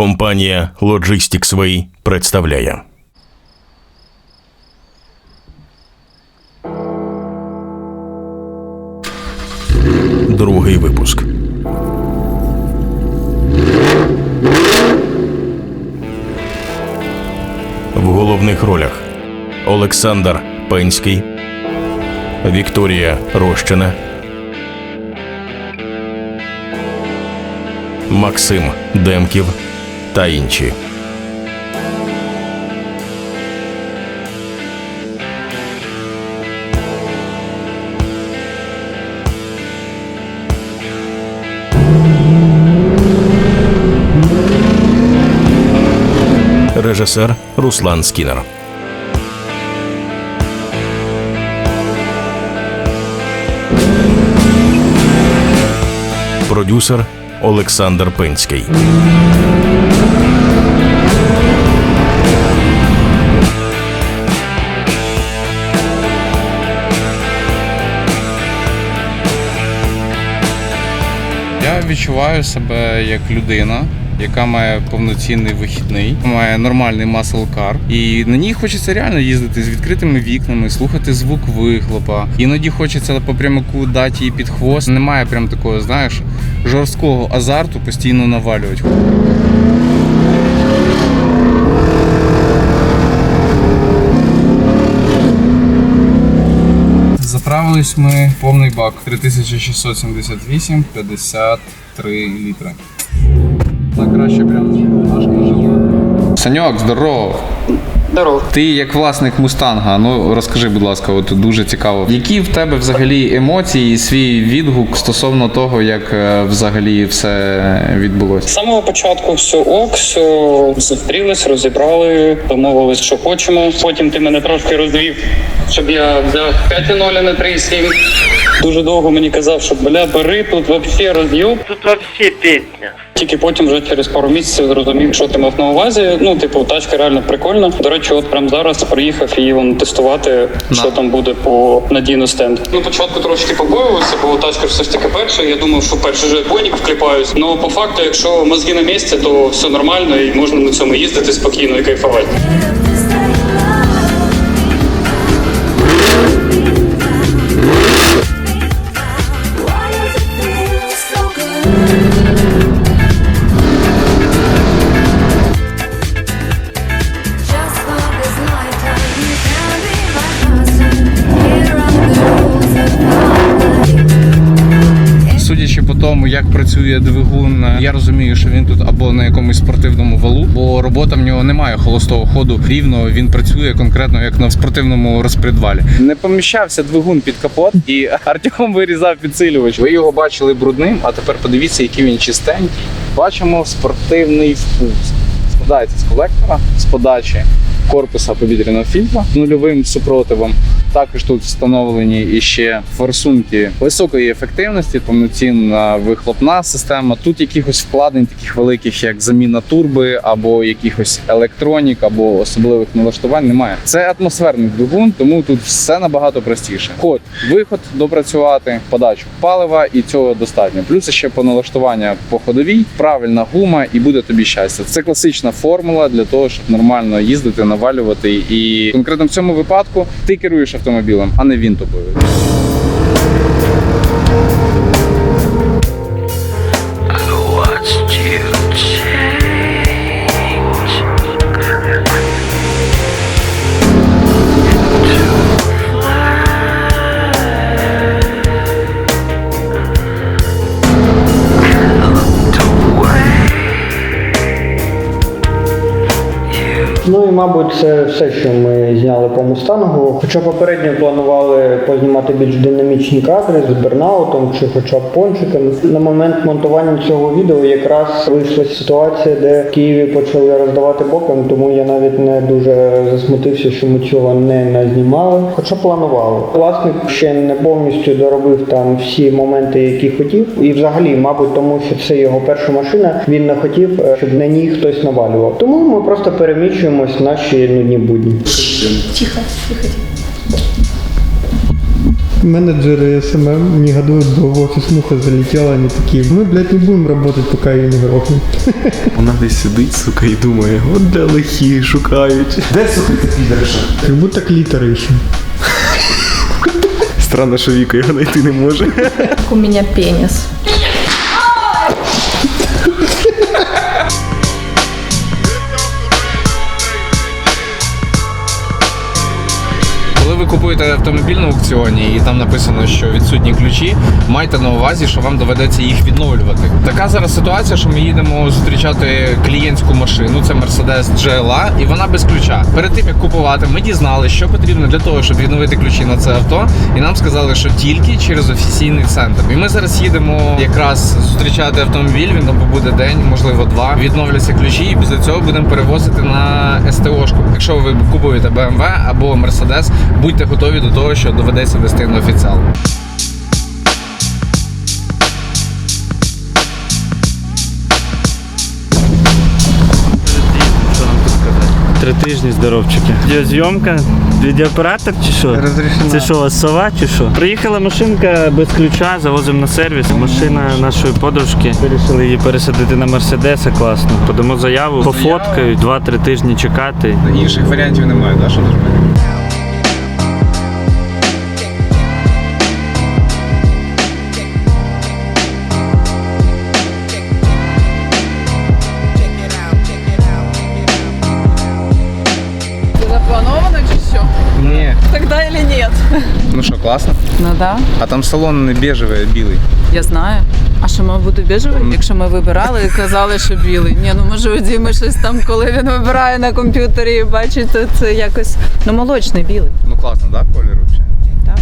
Компанія Logistics Way представляє. Другий випуск. В головних ролях Олександр Пенський, Вікторія Рощина, Максим Демків та інші. Режисер Руслан Скінер. Продюсер Олександр Пинський. Я відчуваю себе як людина, яка має повноцінний вихідний, має нормальний масл-кар. І на ній хочеться реально їздити з відкритими вікнами, слухати звук вихлопа. Іноді хочеться по прямику дати її під хвост. Немає прям такого, знаєш, жорсткого азарту постійно навалювати. Заправились ми повний бак 3678, 53 літри. Так краще прям аж нажила. Саньок, здорово! Здорово. Ти як власник мустанга, ну розкажи, будь ласка, от дуже цікаво. Які в тебе взагалі емоції і свій відгук стосовно того, як е, взагалі все відбулося? З самого початку все ок, все зустрілись, розібрали, домовились, що хочемо. Потім ти мене трошки розвів, щоб я взяв 5,0 а на 3,7. Дуже довго мені казав, що бля, бери тут вообще роз'єб. Тут вообще песня. Тільки потім вже через пару місяців зрозумів, що ти мав на увазі. Ну, типу, тачка реально прикольна. До речі, от прямо зараз приїхав її вон тестувати, що там буде по надійно стенд. Ну, початку трошки побоювався, бо тачка все ж таки перша. Я думав, що перший же бойник вкліпаюсь. Ну по факту, якщо мозги на місці, то все нормально і можна на цьому їздити спокійно і кайфувати. Як працює двигун, я розумію, що він тут або на якомусь спортивному валу, бо робота в нього немає холостого ходу. Рівно він працює конкретно як на спортивному розпредвалі. Не поміщався двигун під капот, і Артем вирізав підсилювач. Ви його бачили брудним, а тепер подивіться, який він чистенький. Бачимо спортивний впуск. Складається з колектора, з подачі корпуса повітряного фільтра нульовим супротивом. Також тут встановлені іще форсунки високої ефективності, повноцінна вихлопна система. Тут якихось вкладень, таких великих, як заміна турби, або якихось електронік, або особливих налаштувань немає. Це атмосферний двигун, тому тут все набагато простіше. Ход, виход допрацювати, подачу палива, і цього достатньо. Плюс ще по налаштування по ходовій, правильна гума, і буде тобі щастя. Це класична формула для того, щоб нормально їздити, навалювати. І конкретно в цьому випадку ти керуєш автомобілем, а не він тобою. Ну і мабуть, це все, що ми зняли по мустангу. Хоча попередньо планували познімати більш динамічні кадри з бернаутом чи хоча б пончиками. На момент монтування цього відео якраз вийшла ситуація, де в Києві почали роздавати боком, тому я навіть не дуже засмутився, що ми цього не назнімали. Хоча планували. Власник ще не повністю доробив там всі моменти, які хотів. І взагалі, мабуть, тому що це його перша машина. Він не хотів, е, щоб на ній хтось навалював. Тому ми просто переміщуємось в наші нудні будні. Тихо, тихо. Менеджеры СММ негодуют, бо в офис муха залетела, они такие, мы, блядь, не будем работать, пока ее не грохнут. Вона десь сидить, сука, і думає, от де лихі шукають. Де сука ти підерша? Как будто клитор ищем. Странно, що Віка його знайти не може. У меня пенис. Коли ви купуєте автомобіль на аукціоні і там написано, що відсутні ключі, майте на увазі, що вам доведеться їх відновлювати. Така зараз ситуація, що ми їдемо зустрічати клієнтську машину. Це Mercedes GLA, і вона без ключа. Перед тим як купувати, ми дізналися, що потрібно для того, щоб відновити ключі на це авто. І нам сказали, що тільки через офіційний центр. І ми зараз їдемо якраз зустрічати автомобіль. Він там побуде день, можливо, два. Відновляться ключі, і після цього будемо перевозити на СТОшку. Якщо ви купуєте BMW або Mercedes, будьте готові до того, що доведеться вести на офіціал. Три тижні здоровчики. Відеозйомка, відеооператор чи що? Розрішена. Це що, у вас сова чи що? Приїхала машинка без ключа, завозимо на сервіс. Машина нашої подружки. Вирішили її пересадити на мерседеса класно. Подамо заяву, пофоткають, два-три тижні чекати. Інших варіантів немає, да, що зробити? Класно? Ну да, А там салон не біжевий, а білий. я знаю. А що мав бути біжевий? Якщо ми вибирали і казали, що білий. Ні, ну може у Діми щось там, коли він вибирає на комп'ютері і бачить, то це якось. Ну молочний білий. Ну класно, да, колір взагалі? Так.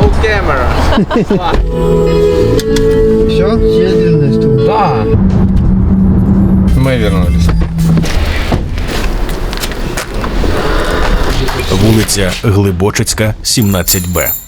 No camera. Все, съездили на. Да. Ми вернулись. Вулиця Глибочицька, 17Б.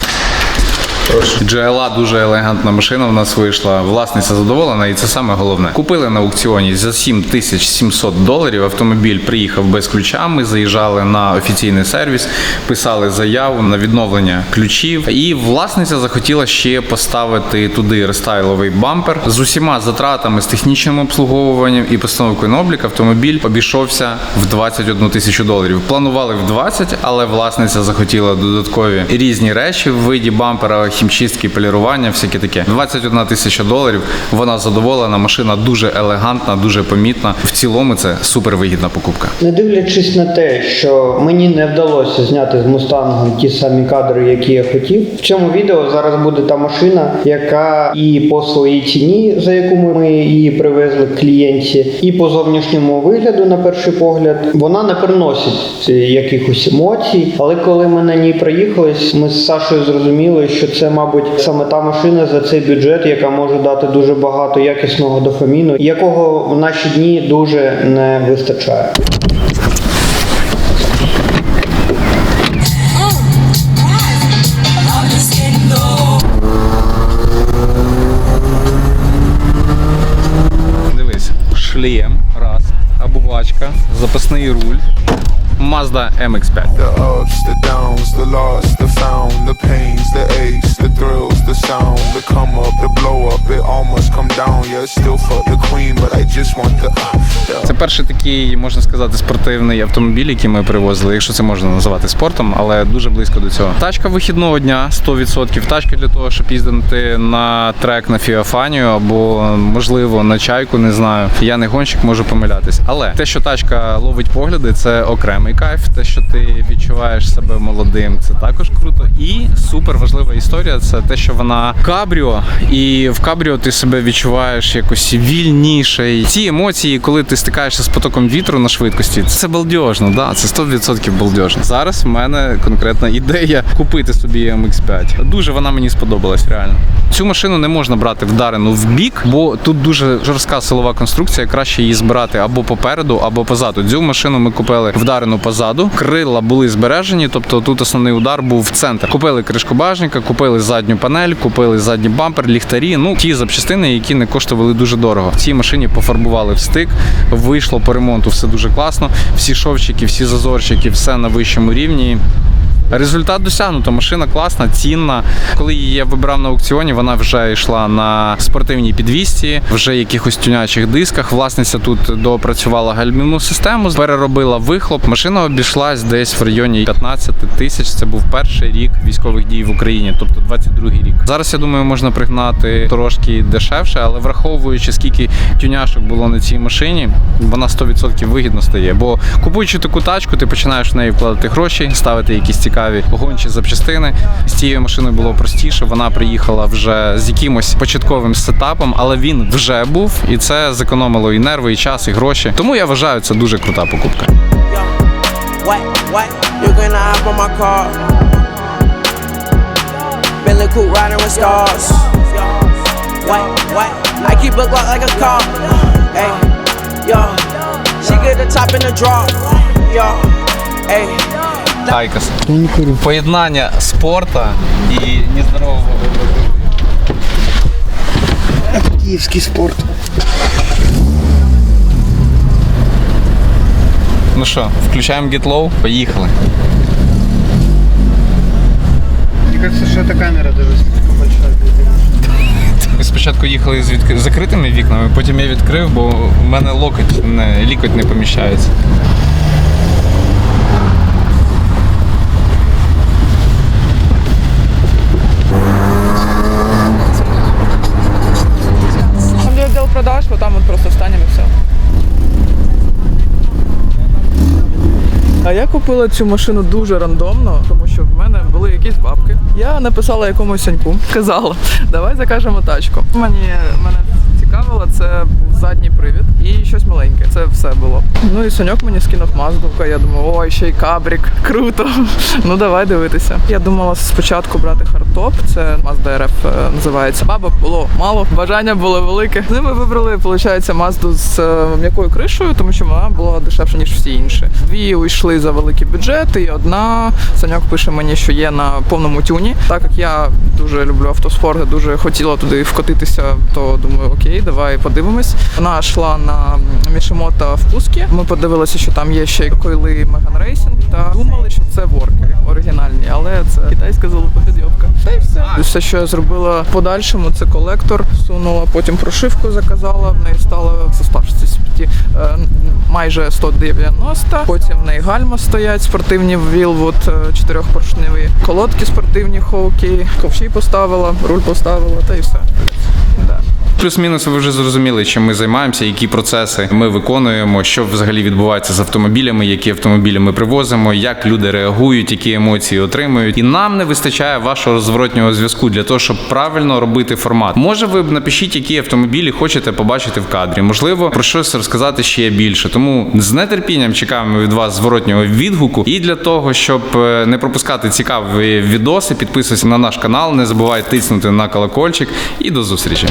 GLA дуже елегантна машина в нас вийшла. Власниця задоволена, і це саме головне. Купили на аукціоні за 7700 доларів. Автомобіль приїхав без ключа. Ми заїжджали на офіційний сервіс, писали заяву на відновлення ключів. І власниця захотіла ще поставити туди рестайловий бампер з усіма затратами, з технічним обслуговуванням і постановкою на облік. Автомобіль обійшовся в 21 тисячу доларів. Планували в 20, але власниця захотіла додаткові різні речі в виді бампера, хімчистки, полірування, всяке таке. 21 тисяча доларів. Вона задоволена. Машина дуже елегантна, дуже помітна. В цілому це супер вигідна покупка. Не дивлячись на те, що мені не вдалося зняти з мустангом ті самі кадри, які я хотів. В цьому відео зараз буде та машина, яка і по своїй ціні, за яку ми її привезли клієнті, і по зовнішньому вигляду, на перший погляд, вона не приносить якихось емоцій. Але коли ми на ній проїхались, ми з Сашою зрозуміли, що це, мабуть, саме та машина за цей бюджет, яка може дати дуже багато якісного дофаміну, якого в наші дні дуже не вистачає. Дивись, шлем, раз, обувачка, запасний руль. Mazda MX-5. The ups, the downs, the lost, the found, the pains, the aches, the thrills, the sound, the come up, the blow up, it all come down. Yeah, still fuck the queen, but I just want. Uh, Це перший такий, можна сказати, спортивний автомобіль, який ми привозили, якщо це можна називати спортом, але дуже близько до цього. Тачка вихідного дня 100%. Тачка для того, щоб їздити на трек на Фіофанію або можливо на чайку, не знаю. Я не гонщик, можу помилятись. Але те, що тачка ловить погляди, це окремий кайф. Те, що ти відчуваєш себе молодим, це також круто. І супер важлива історія це те, що вона кабріо, і в кабріо ти себе відчуваєш якось вільніше. І Ці емоції, коли ти стикаєшся з потоком вітру на швидкості, це балдежно, да, це 100% балдежно. Зараз в мене конкретна ідея купити собі MX-5. Дуже вона мені сподобалась реально. Цю машину не можна брати вдарену в бік, бо тут дуже жорстка силова конструкція. Краще її збирати або попереду, або позаду. Цю машину ми купили вдарену позаду. Крила були збережені, тобто тут основний удар був в центр. Купили багажника, купили задню панель, купили задній бампер, ліхтарі. Ну ті запчастини, які не коштували дуже дорого. В цій машині пофарбували в стик, вийшло по ремонту, все дуже класно. Всі шовчики, всі зазорчики, все на вищому рівні. Результат досягнуто. Машина класна, цінна. Коли її я вибирав на аукціоні, вона вже йшла на спортивній підвісці, вже якихось тюнячих дисках. Власниця тут доопрацювала гальмівну систему, переробила вихлоп. Машина обійшлась десь в районі 15 тисяч. Це був перший рік військових дій в Україні, тобто 22-й рік. Зараз я думаю, можна пригнати трошки дешевше, але враховуючи скільки тюняшок було на цій машині, вона 100% вигідно стає. Бо купуючи таку тачку, ти починаєш в неї вкладати гроші, ставити якісь цікаві гончі запчастини. З цією машиною було простіше. Вона приїхала вже з якимось початковим сетапом, але він вже був, і це зекономило і нерви, і час, і гроші. Тому я вважаю, це дуже крута покупка. Hey. Айкос. Поєднання спорта і нездорового. Київський спорт. Ну що, включаємо Get Low, поїхали. Мені кажется, що та камера дуже слишком большая. для Ми спочатку їхали з відк... закритими вікнами, потім я відкрив, бо в мене локоть не лікоть не поміщається. Я купила цю машину дуже рандомно, тому що в мене були якісь бабки. Я написала якомусь саньку, казала, давай закажемо тачку. Мені мене цікавило, це був задній привід і щось маленьке. Це все було. Ну і саньок мені скинув мазду. Я думаю, ой, ще й кабрік, круто. Ну давай дивитися. Я думала спочатку брати хардтоп, це Mazda RF е, називається. Бабок було мало, бажання було велике. Ну, ми вибрали, виходить, мазду з е, м'якою кришею, тому що вона була дешевша, ніж всі інші. Дві уйшли за великий бюджет, і одна Саньок пише мені, що є на повному тюні. Так як я дуже люблю автоспорт, дуже хотіла туди вкотитися, то думаю, окей, давай подивимось. Вона йшла на Мішемото в Пускі. Ми подивилися, що там є ще койли Megane Racing, та думали, що це ворки оригінальні, але це китайська золота підйобка. Та й все. Все, що я зробила в подальшому, це колектор сунула, потім прошивку заказала. В неї стало це е, майже 190. Потім в неї гальма стоять спортивні Вілвуд чотирьохпоршневі, колодки спортивні хоукі, ковші поставила, руль поставила, та й все. Да. Плюс-мінус ви вже зрозуміли, чим ми займаємося, які процеси ми виконуємо, що взагалі відбувається з автомобілями, які автомобілі ми привозимо, як люди реагують, які емоції отримують. І нам не вистачає вашого зворотнього зв'язку для того, щоб правильно робити формат. Може, ви напишіть, які автомобілі хочете побачити в кадрі. Можливо, про щось розказати ще більше. Тому з нетерпінням чекаємо від вас зворотнього відгуку. І для того, щоб е, не пропускати цікаві відоси, підписуйся на наш канал, не забувай тиснути на колокольчик і до зустрічі.